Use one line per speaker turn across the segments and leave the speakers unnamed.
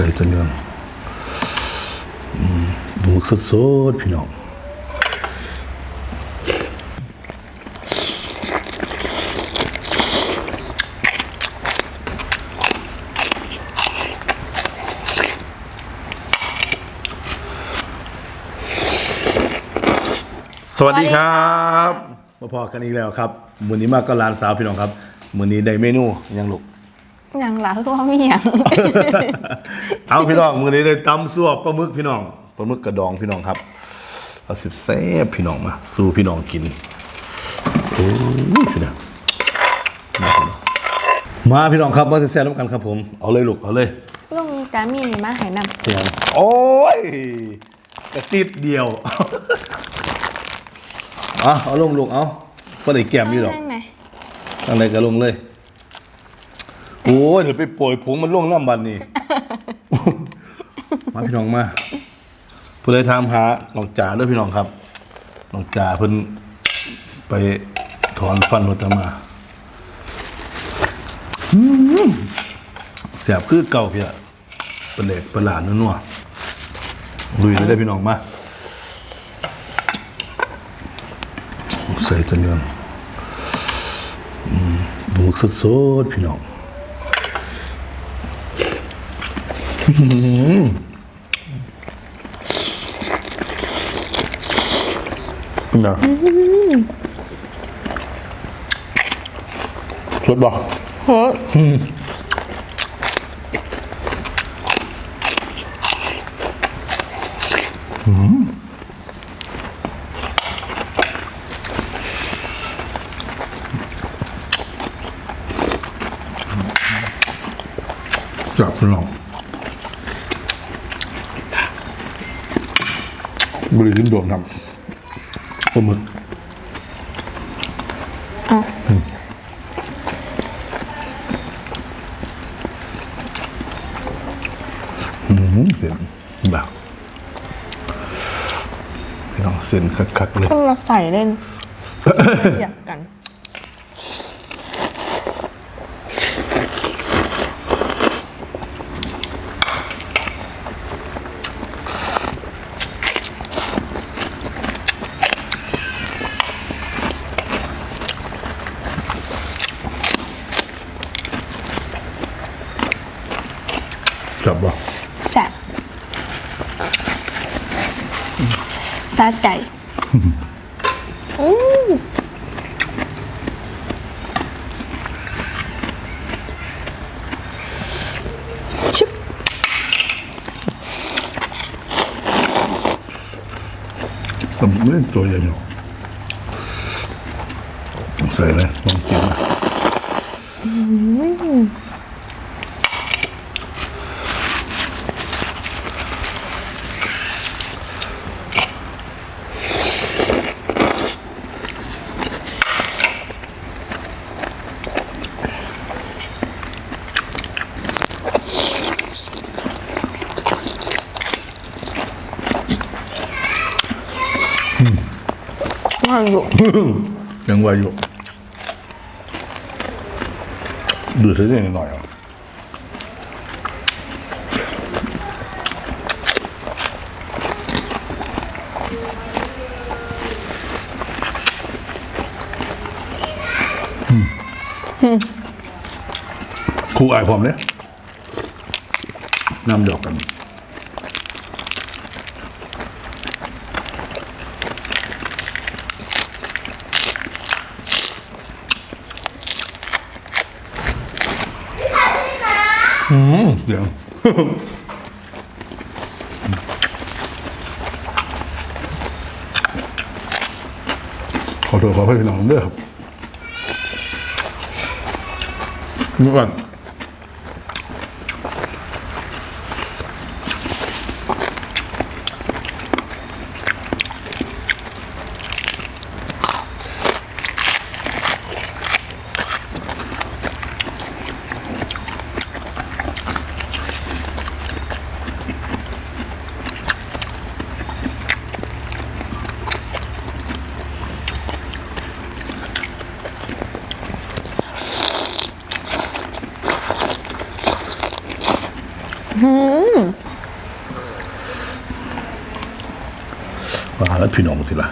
ใส่ตัวเนื้ออืมบุกสดๆพี่น้องสวัสดีครับมาพอกันอีกแล้วครับมือนี้มาก็ร้านสาวพี่น้องครับมือนี้ได้เมนูยังลูก
ยังหลังก็ว่ามีอย่าง
เอาพี่น้องมือนี้ได้ตำซั่วปลาหมึกพี่น้องปลาหมึกกระดองพี่น้องครับเอาสิบแซ่บพี่น้องมาสู้พี่น้องกินโอ้ยพี่น้องมาพี่น้องมาพี่น้องครับมาแซ่บๆน้ำกันครับผมเอาเลยลูกเอาเลย
ลุงจามีนี่มาใหายน
เพียงโอ้ยกระติดเดียวเอาเอาลงลูกเอาก็ได้แก้มำอยู่ดอก
นั่งไหน
ทางไหนก็ลงเลย โอ้ยเดี๋ยวไปโปรยผงมันล่วงน้ำบันนี่ มาพี่น้องมาเพื่อเลยถามหาน้องจ่าเด้อพี่น้องครับน้องจ่าเพิ่นไปถอนฟันรถมาอืมเสียบคือเก่าเพียเป็นเหล็กประหลาดนัวๆลุยเลยได้อพี่น้องมาใส่ตัวเนื้อบุกสดๆพี่น้อง นะสดบ่
โห
จับพี่น้อง บริสินโดนครับปลาหมึก
เอา
อืมเส้นแบบพี่น้องเส้นคักๆเลย
ก็เราใส่เล่นอยากกัน
จับบ่
แซ่บตาใจอืมชิบ
แต่ไม่ได้ตัวใหญ่อยู่ใส่เลยลองกินนะ
ว่าอยู่
ยังไหวอยู่ ดูเสียงหน่อยอะครูอายความเนี่ยนำดอกกัน อืมเดี๋ยวขอโทษข ว่าแล้วพี่น้องทีละ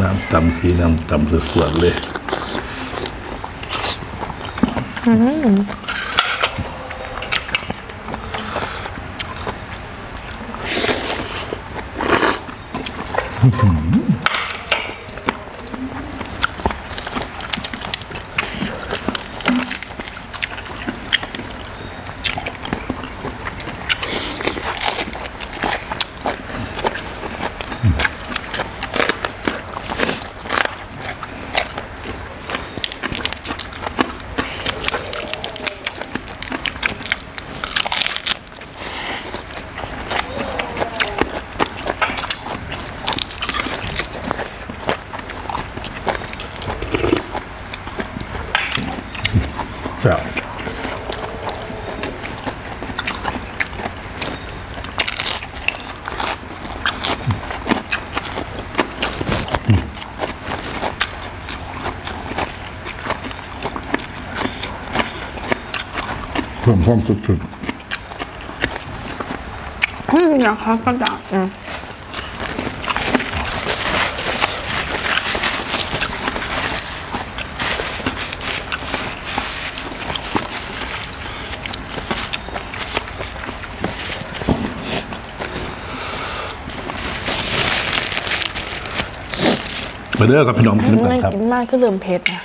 น้ำตำสีน้ำตำสวยๆเลยครับ เพิ่มความสุด
อืมอยากทำกระดาษอืม
ๆมาเด้อครับพี่น้องกินน้ำกัน
ไม่
ครับ
กินมากก็เริ่มเผ็ดนะ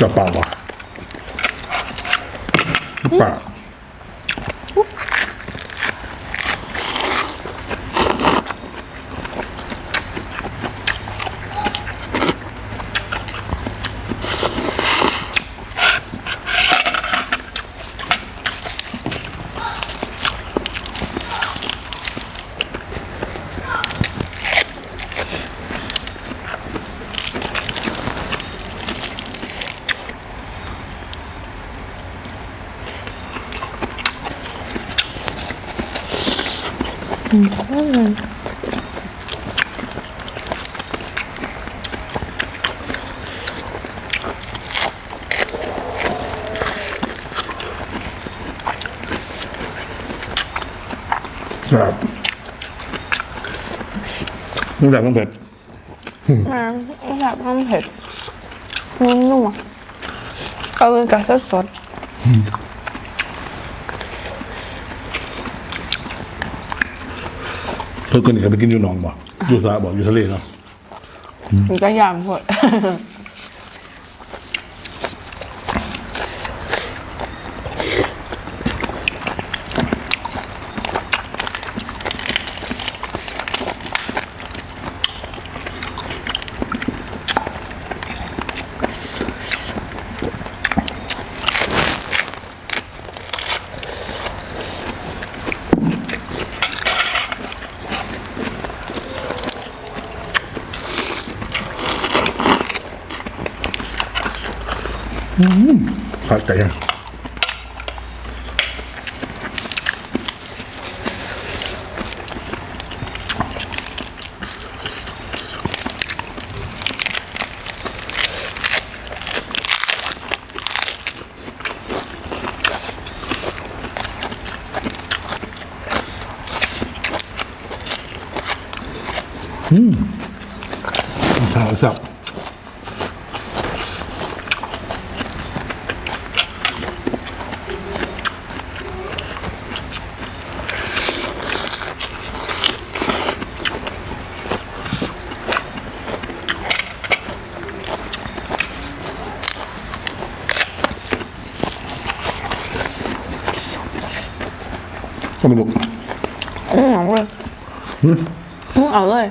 จะเปล่าว ครับนี่แบบต้องเผ็ด
มาแบบน้ำเผ็ดนุ่มๆอะเอาเป็นกระสดส
เพื่นคนนี้ก็ไปกินอยู่หนองบ่อยู่สระบ่อยู่ทะเลเนาะ
มันก็ยำหมด
ขาดไก่ย่างอืมข้าวสับ ก็ไม่รู้
อืมเอาเลยอืมเอาเลย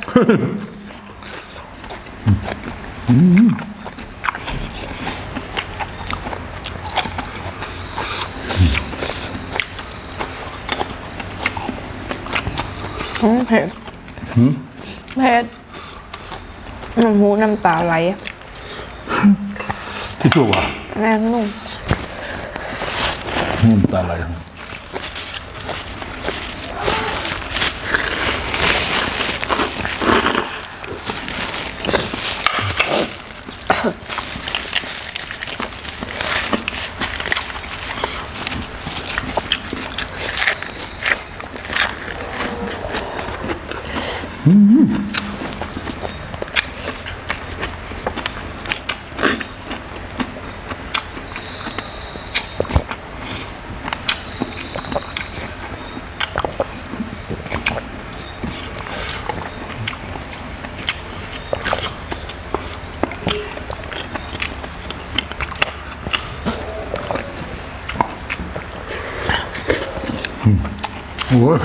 อืมเผ็ดเผ็ดน้ำหูน้ำตาไหลอะ
ที่ตัวว่า
แม่งนุ่ม
น้ำตาไหล โอ้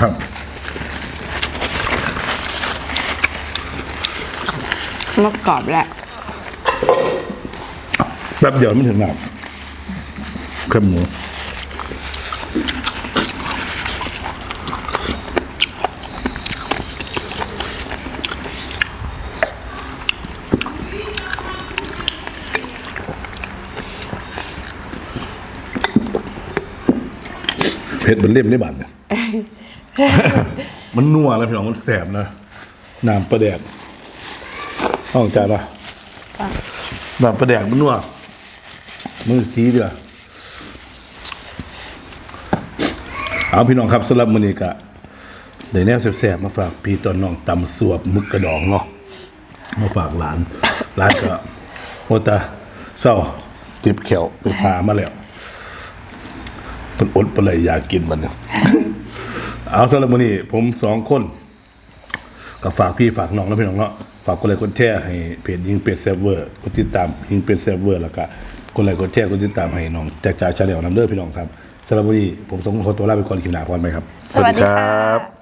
ค รับ
มะกรอบแหละ
แป๊บเดียวไม่ถึงหนักแคบหมูเผ็ดมันเล่มได้บาดเนี่ย มันนัวแล้วพี่น้องมันแสบนะน้ำปลาแดก ห้องจ่ายปะน้ำปลาแดกมันนัวมือสีเดือเอาพี่น้องครับสำหรับมื้อนี้กะได้แนวแสบๆมาฝากพี่ตอนน้องตำสวบมึกกระดองเนาะมาฝากหลานหลานก็โมตาเศร้าเจ็บแขวไปพามาแล้วมันอดไปเลยอยากกินมันเนี่ย เอาสำหรับมื้อนี้ผมสองคน ก็ฝากพี่ฝากน้องแล้วพี่น้องเนาะฝากกดไลค์กดแชร์ให้เพจยิงเป็ดเซิร์ฟเวอร์กดติดตามยิงเป็ดเซิร์ฟเวอร์แล้วก็กดไลค์กดแชร์กดติดตามให้น้องแจกจ่ายชาแนลนำเด้อพี่น้องครับสำหรับวันนี้ผมต้องขอตัวลาไปก่อนคลิปหน้าพรไหมครับ
สวัสดีครับ